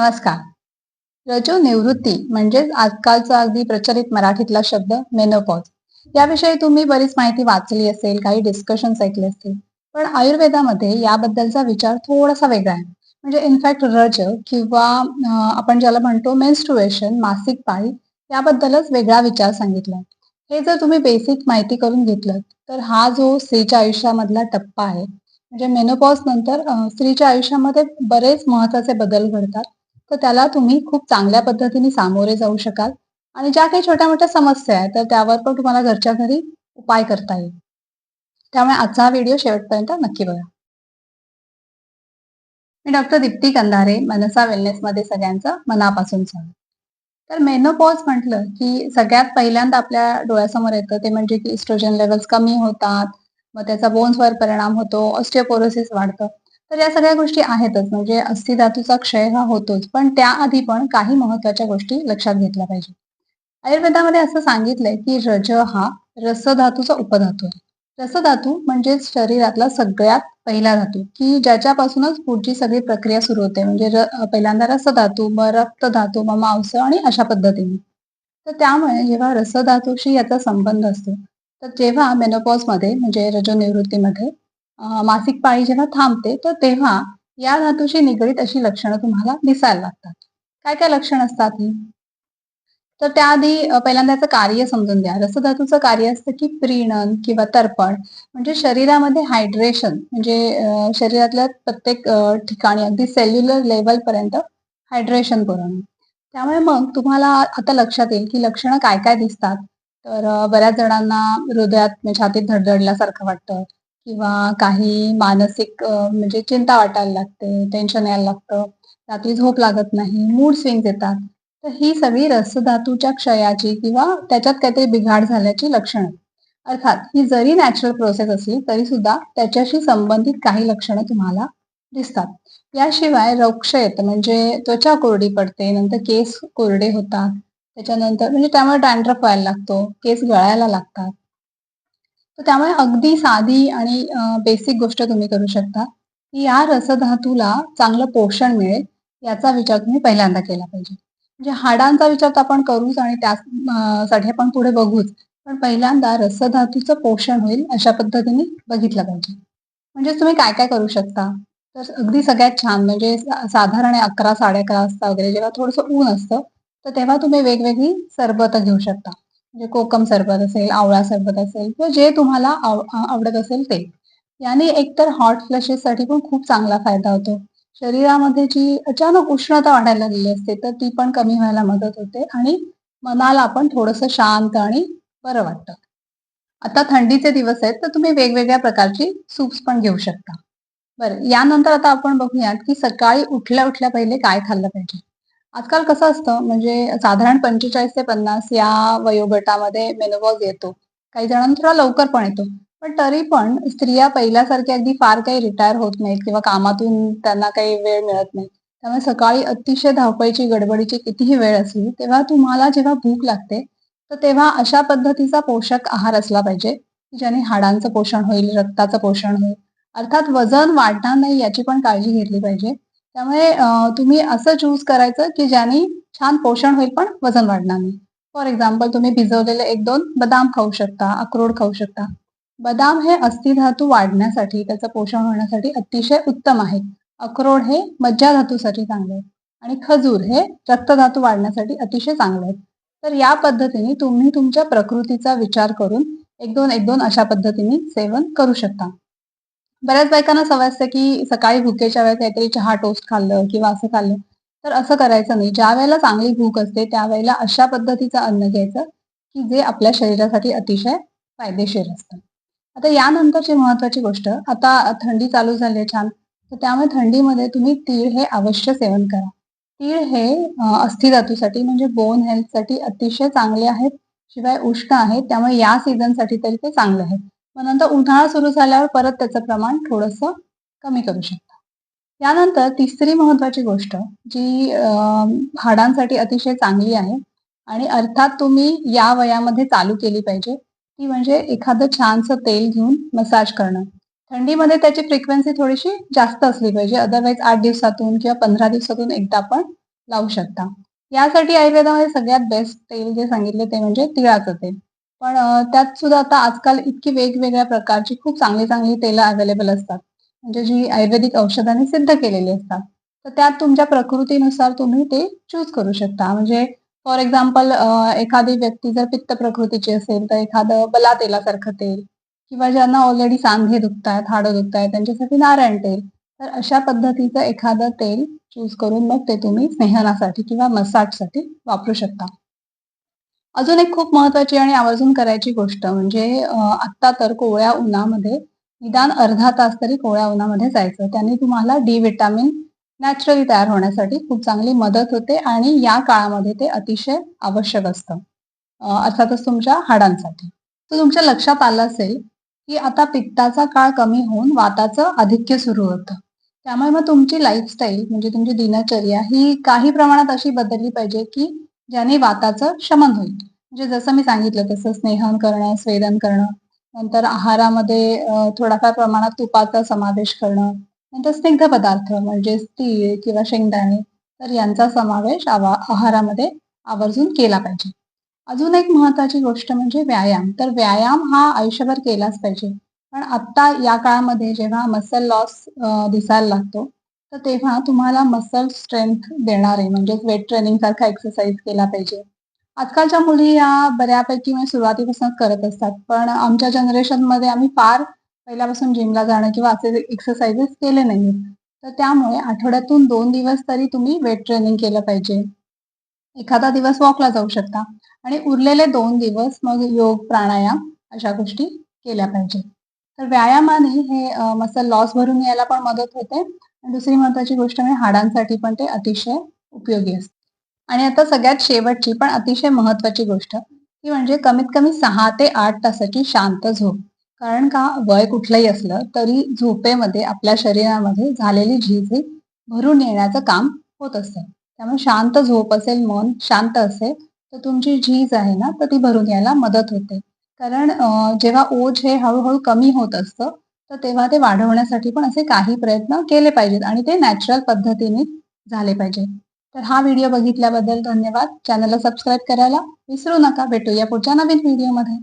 नमस्कार. रजो निवृत्ती म्हणजेच आजकालचा अगदी प्रचलित मराठीतला शब्द मेनोपॉज याविषयी तुम्ही बरीच माहिती वाचली असेल काही डिस्कशन ऐकले असतील. पण आयुर्वेदामध्ये याबद्दलचा विचार थोडासा वेगळा आहे. म्हणजे इनफॅक्ट रज किंवा आपण ज्याला म्हणतो मेन्स्ट्रुएशन मासिक पाळी याबद्दलच वेगळा विचार सांगितला. हे जर तुम्ही बेसिक माहिती करून घेतलं तर हा जो स्त्रीच्या आयुष्यामधला टप्पा आहे म्हणजे मेनोपॉज नंतर स्त्रीच्या आयुष्यामध्ये बरेच महत्त्वाचे बदल घडतात. तर त्याला तुम्ही खूप चांगल्या पद्धतीने सामोरे जाऊ शकाल. आणि ज्या काही छोट्या मोठ्या समस्या आहेत तर त्यावर पण तुम्हाला घरच्या घरी उपाय करता येईल. त्यामुळे आजचा हा व्हिडिओ शेवटपर्यंत नक्की बघा. मी डॉक्टर दीप्ती कंधारे मनसा वेलनेस मध्ये सगळ्यांचं मनापासून स्वागत. तर मेनोपॉज म्हटलं की सगळ्यात पहिल्यांदा आपल्या डोळ्यासमोर येतं ते म्हणजे की इस्ट्रोजन लेवल्स कमी होतात मग त्याचा बोन्सवर परिणाम होतो ऑस्टिओपोरोसिस वाढतं. तर या सगळ्या गोष्टी आहेतच. म्हणजे अस्थिधातूचा क्षय हा होतोच. पण त्याआधी पण काही महत्त्वाच्या गोष्टी लक्षात घेतल्या पाहिजे आयुर्वेदामध्ये असं सांगितलंय की रज हा रसधातूचा उपधातू आहे. रसधातू म्हणजेच शरीरातला सगळ्यात पहिला धातू की ज्याच्यापासूनच पुढची सगळी प्रक्रिया सुरू होते. म्हणजे पहिल्यांदा रसधातू मग रक्तधातू मग मांस आणि अशा पद्धतीने. तर त्यामुळे जेव्हा रसधातूशी याचा संबंध असतो तर जेव्हा मेनोपॉजमध्ये म्हणजे रजोनिवृत्तीमध्ये मासिक पाळी जेव्हा थांबते तर तेव्हा या धातूशी निगडीत अशी लक्षणं तुम्हाला दिसायला लागतात. काय काय लक्षण असतात ही? तर त्याआधी पहिल्यांदा याचं कार्य समजून द्या रसधातूचं कार्य असतं की प्रीणन किंवा तर्पण. म्हणजे शरीरामध्ये हायड्रेशन म्हणजे शरीरातल्या प्रत्येक ठिकाणी अगदी सेल्युलर लेवल पर्यंत हायड्रेशन पुरवणं त्यामुळे मग तुम्हाला आता लक्षात येईल की लक्षणं काय काय दिसतात. तर बऱ्याच जणांना हृदयात म्हणजे छातीत धडधडल्यासारखं वाटतं. किंवा काही मानसिक म्हणजे चिंता वाटायला लागते टेन्शन यायला लागतं रात्री झोप लागत नाही मूड स्विंग येतात. तर ही सगळी रसधातूच्या क्षयाची किंवा त्याच्यात काहीतरी बिघाड झाल्याची लक्षणं. अर्थात ही जरी नॅचरल प्रोसेस असली तरी सुद्धा त्याच्याशी संबंधित काही लक्षणं तुम्हाला दिसतात. याशिवाय रोक्ष येतं म्हणजे त्वचा कोरडी पडते नंतर केस कोरडे होतात त्याच्यानंतर म्हणजे त्यामुळे डॅन्ड्रफ व्हायला लागतो केस गळायला लागतात त्यामुळे अगदी साधी आणि बेसिक गोष्ट तुम्ही करू शकता की या रसधातूला चांगलं पोषण मिळेल याचा विचार तुम्ही पहिल्यांदा केला पाहिजे. म्हणजे हाडांचा विचार तर आपण करूच आणि त्यासाठी आपण पुढे बघूच. पण पहिल्यांदा रसधातूचं पोषण होईल अशा पद्धतीने बघितलं पाहिजे. म्हणजे तुम्ही काय काय करू शकता? तर अगदी सगळ्यात छान म्हणजे साधारण अकरा साडे अकरा वाजता वगैरे जेव्हा थोडंसं ऊन असतं तर तेव्हा तुम्ही वेगवेगळी सरबत घेऊ शकता. म्हणजे कोकम सरबत असेल आवळा सरबत असेल किंवा जे तुम्हाला आवडत असेल ते. याने एकतर हॉट फ्लशेससाठी पण खूप चांगला फायदा होतो. शरीरामध्ये जी अचानक उष्णता वाढायला लागलेली असते तर ती पण कमी व्हायला मदत होते आणि मनाला पण थोडस शांत आणि बरं वाटतं. आता थंडीचे दिवस आहेत तर तुम्ही वेगवेगळ्या प्रकारची सूप्स पण घेऊ शकता. बरं यानंतर आता आपण बघूयात की सकाळी उठल्या उठल्या पहिले काय खाल्लं पाहिजे? आजकाल कसं असतं म्हणजे साधारण पंचेचाळीस ते पन्नास या वयोगटामध्ये मेनोपॉज येतो. काही जणांना थोडा लवकर पण येतो. पण तरी पण स्त्रिया पहिल्यासारख्या अगदी फार काही रिटायर होत नाहीत किंवा कामातून त्यांना काही वेळ मिळत नाही. त्यामुळे सकाळी अतिशय धावपळीची गडबडीची कितीही वेळ असली तेव्हा तुम्हाला जेव्हा भूक लागते तर तेव्हा अशा पद्धतीचा पोषक आहार असला पाहिजे ज्याने हाडांचं पोषण होईल रक्ताचं पोषण होईल. अर्थात वजन वाढणार नाही याची पण काळजी घेतली पाहिजे. त्यामुळे तुम्ही असं चूज करायचं की ज्याने छान पोषण होईल पण वजन वाढणार नाही. फॉर एक्झाम्पल तुम्ही भिजवलेले एक दोन बदाम खाऊ शकता अक्रोड खाऊ शकता. बदाम हे अस्थिधातू वाढण्यासाठी त्याचं पोषण होण्यासाठी अतिशय उत्तम आहे. अक्रोड हे मज्जा धातूसाठी चांगले आहे. आणि खजूर हे रक्तधातू वाढण्यासाठी अतिशय चांगले आहेत तर या पद्धतीने तुम्ही तुमच्या प्रकृतीचा विचार करून एक दोन एक दोन अशा पद्धतीने सेवन करू शकता. बऱ्याच बायकांना सवय असते की सकाळी भुकेच्या वेळेस काहीतरी चहा टोस्ट खाल्लं किंवा असं खाल्लं. तर असं करायचं नाही. ज्या वेळेला चांगली भूक असते त्यावेळेला अशा पद्धतीचं अन्न घ्यायचं की जे आपल्या शरीरासाठी अतिशय फायदेशीर असतं. आता यानंतरची महत्वाची गोष्ट आता थंडी चालू झाली आहे छान. तर त्यामुळे थंडीमध्ये तुम्ही तीळ हे अवश्य सेवन करा. तीळ हे अस्थिधातूसाठी म्हणजे बोन हेल्थसाठी अतिशय चांगले आहेत शिवाय उष्ण आहेत त्यामुळे या सीझनसाठी तरी ते चांगलं आहे. मग नंतर उन्हाळा सुरू झाल्यावर परत त्याचं प्रमाण थोडंसं कमी करू शकता यानंतर तिसरी महत्वाची गोष्ट जी हाडांसाठी अतिशय चांगली आहे आणि अर्थात तुम्ही या वयामध्ये चालू केली पाहिजे ती म्हणजे एखादं छानसं तेल घेऊन मसाज करणं थंडीमध्ये त्याची फ्रिक्वेन्सी थोडीशी जास्त असली पाहिजे अदरवाईज आठ दिवसातून किंवा पंधरा दिवसातून एकदा पण लावू शकता. यासाठी आयुर्वेदामध्ये सगळ्यात बेस्ट तेल जे सांगितले ते म्हणजे तिळाचं तेल. पण त्यात सुद्धा आता आजकाल इतकी वेगवेगळ्या प्रकारची खूप चांगली चांगली तेलं अवेलेबल असतात. म्हणजे जी आयुर्वेदिक औषधांनी सिद्ध केलेली असतात. तर त्यात तुमच्या प्रकृतीनुसार तुम्ही ते चूज करू शकता. म्हणजे फॉर एक्झाम्पल एखादी व्यक्ती जर पित्त प्रकृतीची असेल तर एखादं बला तेलासारखं तेल किंवा ज्यांना ऑलरेडी सांधे दुखतायत, हाडं दुखतायत त्यांच्यासाठी नारायण तेल. तर अशा पद्धतीचं एखादं तेल चूज करून मग ते तुम्ही स्नेहनासाठी किंवा मसाजसाठी वापरू शकता. अजून एक खूप महत्वाची आणि आवर्जून करायची गोष्ट म्हणजे आत्ता तर कोवळ्या उन्हामध्ये निदान अर्धा तास तरी कोवळ्या उन्हामध्ये जायचं. त्याने तुम्हाला डी विटामिन नॅचरली तयार होण्यासाठी खूप चांगली मदत होते आणि या काळामध्ये ते अतिशय आवश्यक असतं. अर्थातच तुमच्या हाडांसाठी. तर तुमच्या लक्षात आलं असेल, की आता पित्ताचा काळ कमी होऊन वाताचं आधिक्य सुरू होतं. त्यामुळे मग तुमची लाईफस्टाईल म्हणजे तुमची दिनचर्या ही काही प्रमाणात अशी बदलली पाहिजे, की ज्याने वाताचं शमन होईल. म्हणजे जसं मी सांगितलं तसं स्नेहन करणं, स्वेदन करणं, नंतर आहारामध्ये थोडाफार प्रमाणात तुपाचा समावेश करणं, नंतर स्निग्ध पदार्थ म्हणजे तीळ किंवा शेंगदाणे तर यांचा समावेश आवा आहारामध्ये आवर्जून केला पाहिजे. अजून एक महत्वाची गोष्ट म्हणजे व्यायाम. तर व्यायाम हा आयुष्यभर केलाच पाहिजे. पण आत्ता या काळामध्ये जेव्हा मसल लॉस दिसायला लागतो, तर तेव्हा तुम्हाला मसल स्ट्रेंथ देणारे म्हणजेच वेट ट्रेनिंग सारखा एक्सरसाइज केला पाहिजे. आजकालच्या मुली या बऱ्यापैकी म्हणजे सुरुवातीपासून करत असतात. पण आमच्या जनरेशनमध्ये आम्ही फार पहिल्यापासून जिमला जाणं किंवा असे एक्सरसाइजेस केले नाही तर त्यामुळे आठवड्यातून दोन दिवस तरी तुम्ही वेट ट्रेनिंग केलं पाहिजे. एखादा दिवस वॉकला जाऊ शकता आणि उरलेले दोन दिवस मग योग, प्राणायाम अशा गोष्टी केल्या पाहिजे. तर व्यायामाने हे मसल लॉस भरून यायला पण मदत होते दुसरी महत्वाची गोष्ट म्हणजे हाडांसाठी पण ते अतिशय उपयोगी असते आणि आता सगळ्यात शेवटची पण अतिशय महत्वाची गोष्ट ती म्हणजे कमीत कमी सहा ते आठ तासाची शांत झोप. कारण का वय कुठलंही असलं तरी झोपेमध्ये आपल्या शरीरामध्ये झालेली झीज ही भरून येण्याचं काम होत असतं. त्यामुळे शांत झोप असेल, मन शांत असेल, तर तुमची झीज आहे ना, तर ती भरून यायला मदत होते. कारण जेव्हा ओझ हे हळूहळू कमी होत असतं, तर तेव्हा ते वाढवण्यासाठी पण असे काही प्रयत्न केले पाहिजेत आणि ते नॅचरल पद्धतीने झाले पाहिजे. तर हा व्हिडिओ बघितल्याबद्दल धन्यवाद. चॅनलला सबस्क्राईब करायला विसरू नका. भेटूया पुढच्या नवीन व्हिडिओमध्ये.